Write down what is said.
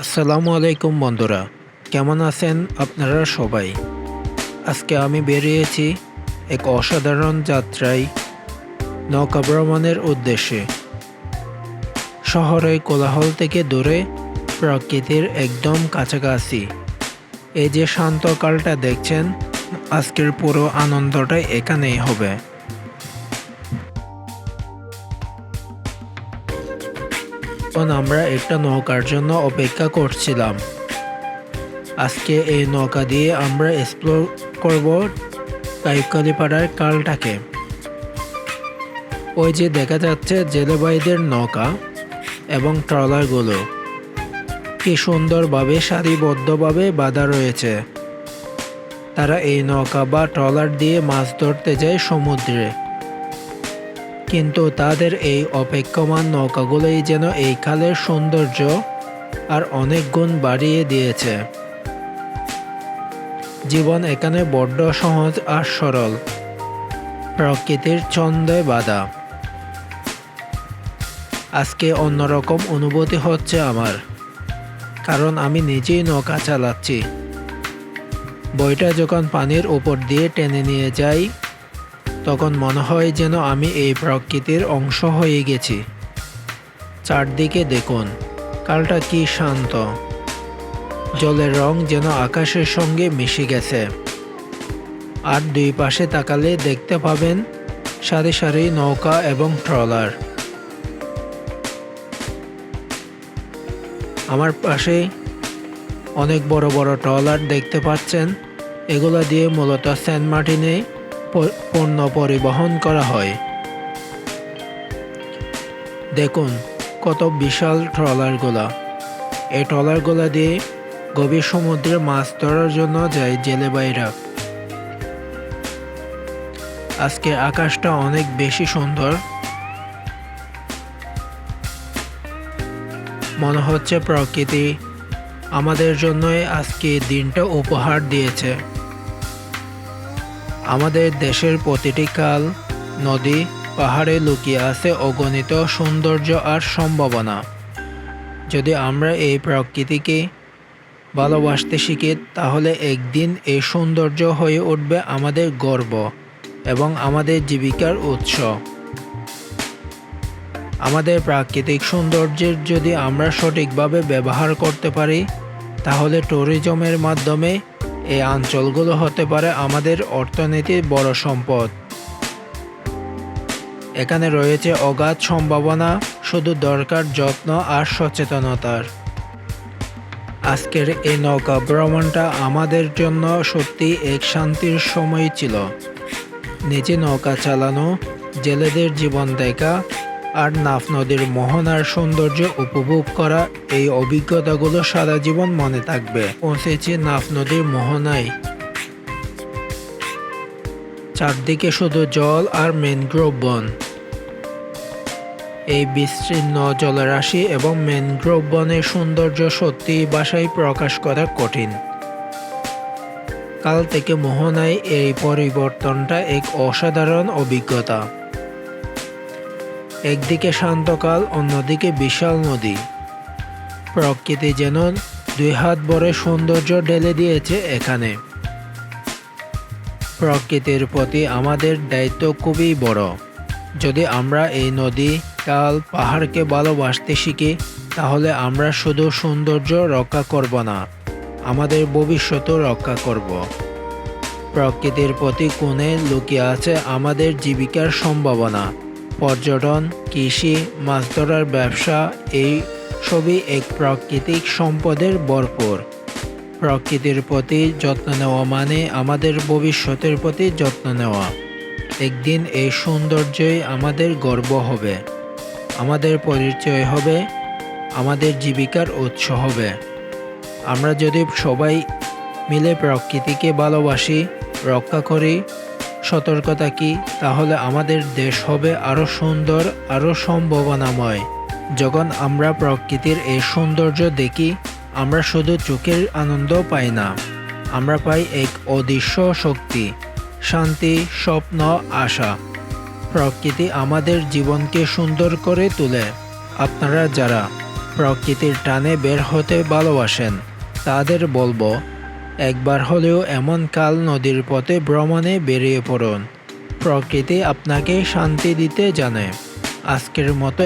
আসসালামু আলাইকুম বন্ধুরা, কেমন আছেন আপনারা সবাই? আজকে আমি বেরিয়েছি এক অসাধারণ যাত্রায় নৌকা ভ্রমণের উদ্দেশ্যে। শহরের কোলাহল থেকে দূরে, প্রকৃতির একদম কাছাকাছি। এই যে শান্তকালটা দেখছেন, আজকের পুরো আনন্দটাই এখানেই হবে। তখন আমরা একটা নৌকার জন্য অপেক্ষা করছিলাম। আজকে এই নৌকা দিয়ে আমরা এক্সপ্লোর করব কাইকালিপাড়ার কালটাকে। ওই যে দেখা যাচ্ছে জেলেবাইদের নৌকা এবং ট্রলারগুলো। কি সুন্দরভাবে, সারিবদ্ধভাবে বাঁধা রয়েছে। তারা এই নৌকা বা ট্রলার দিয়ে মাছ ধরতে যায় সমুদ্রে। কিন্তু তাদের এই অপেক্ষমান নৌকাগুলোই যেন এই খালের সৌন্দর্য আর অনেক গুণ বাড়িয়ে দিয়েছে। জীবন এখানে বড্ড সহজ আর সরল। প্রকৃতির ছন্দে বাধা। আজকে অন্যরকম অনুভূতি হচ্ছে আমার, কারণ আমি নিজেই নৌকা চালাচ্ছি। বইটা যখন পানির উপর দিয়ে টেনে নিয়ে যাই তখন মনে হয় যেন আমি এই প্রকৃতির অংশ হয়ে গেছি। চারদিকে দেখুন, কালটা কি শান্ত। জলের রং যেন আকাশের সঙ্গে মিশে গেছে। আর দুই পাশে তাকালে দেখতে পাবেন সারি সারি নৌকা এবং ট্রলার। আমার পাশে অনেক বড় বড় ট্রলার দেখতে পাচ্ছেন। এগুলো দিয়ে মূলত সেন্ট মার্টিনে পণ্য পরিবহন করা হয়। দেখুন, কত বিশাল ট্রলারগুলা। এই ট্রলারগুলা দিয়ে গভীর সমুদ্রে মাছ ধরার জন্য যায় জেলেবাইরা। আজকে আকাশটা অনেক বেশি সুন্দর। মনে হচ্ছে প্রকৃতি আমাদের জন্যই আজকে দিনটা উপহার দিয়েছে। আমাদের দেশের প্রতিটি কাল নদী, পাহাড়ে লুকিয়ে আছে অগণিত সৌন্দর্য আর সম্ভাবনা। যদি আমরা এই প্রকৃতিকে ভালোবাসতে শিখি, তাহলে একদিন এই সৌন্দর্য হয়ে উঠবে আমাদের গর্ব এবং আমাদের জীবিকার উৎস। আমাদের প্রাকৃতিক সৌন্দর্যের যদি আমরা সঠিকভাবে ব্যবহার করতে পারি, তাহলে ট্যুরিজমের মাধ্যমে এই অঞ্চলগুলো হতে পারে আমাদের অর্থনীতির বড় সম্পদ। এখানে রয়েছে অগাধ সম্ভাবনা, শুধু দরকার যত্ন আর সচেতনতার। আজকের এই নৌকা ভ্রমণটা আমাদের জন্য সত্যি এক শান্তির সময় ছিল। নিজে নৌকা চালানো, জেলেদের জীবন দেখা আর নাফ নদীর মোহনার সৌন্দর্য উপভোগ করা এই অভিজ্ঞতাগুলো সারা জীবন মনে থাকবে। পৌঁছেছি নাফ নদীর মোহনায়। চারদিকে শুধু জল আর ম্যানগ্রোভ বন। এই বিস্তীর্ণ জলরাশি এবং ম্যানগ্রোভ বনের সৌন্দর্য সত্যি বাসায় প্রকাশ করা কঠিন। কাল থেকে মোহনায় এই পরিবর্তনটা এক অসাধারণ অভিজ্ঞতা। একদিকে শান্তকাল, অন্যদিকে বিশাল নদী। প্রকৃতি যেন দুই হাত ভরে সৌন্দর্য ঢেলে দিয়েছে এখানে। প্রকৃতির প্রতি আমাদের দায়িত্ব খুবই বড়। যদি আমরা এই নদী কাল পাহাড়কে ভালোবাসতে শিখি, তাহলে আমরা শুধু সৌন্দর্য রক্ষা করব না, আমাদের ভবিষ্যতও রক্ষা করব। প্রকৃতির প্রতি কোণে লুকিয়ে আছে আমাদের জীবিকার সম্ভাবনা। পর্যটন, কৃষি, মাছ ধরার ব্যবসা, এই সবই এক প্রাকৃতিক সম্পদের ভরপুর। প্রকৃতির প্রতি যত্ন নেওয়া মানে আমাদের ভবিষ্যতের প্রতি যত্ন নেওয়া। একদিন এই সৌন্দর্যই আমাদের গর্ব হবে। আমাদের পরিচয় হবে, আমাদের জীবিকার উৎস হবে। আমরা যদি সবাই মিলে প্রকৃতিকে ভালোবাসি, রক্ষা করি সতর্ক থাকি তাহলে আমাদের দেশ হবে আরও সুন্দর আরও সম্ভাবনাময়। যখন আমরা প্রকৃতির এই সৌন্দর্য দেখি, আমরা শুধু চোখের আনন্দ পাই না। আমরা পাই এক অদৃশ্য শক্তি, শান্তি, স্বপ্ন, আশা। প্রকৃতি আমাদের জীবনকে সুন্দর করে তোলে। আপনারা যারা প্রকৃতির টানে বের হতে ভালোবাসেন, তাদের বলব একবার হলেও এমন কাল নদীর পথে ভ্রমণে বেরিয়ে পড়ুন। প্রকৃতি আপনাকে শান্তি দিতে জানে। আজকের মতো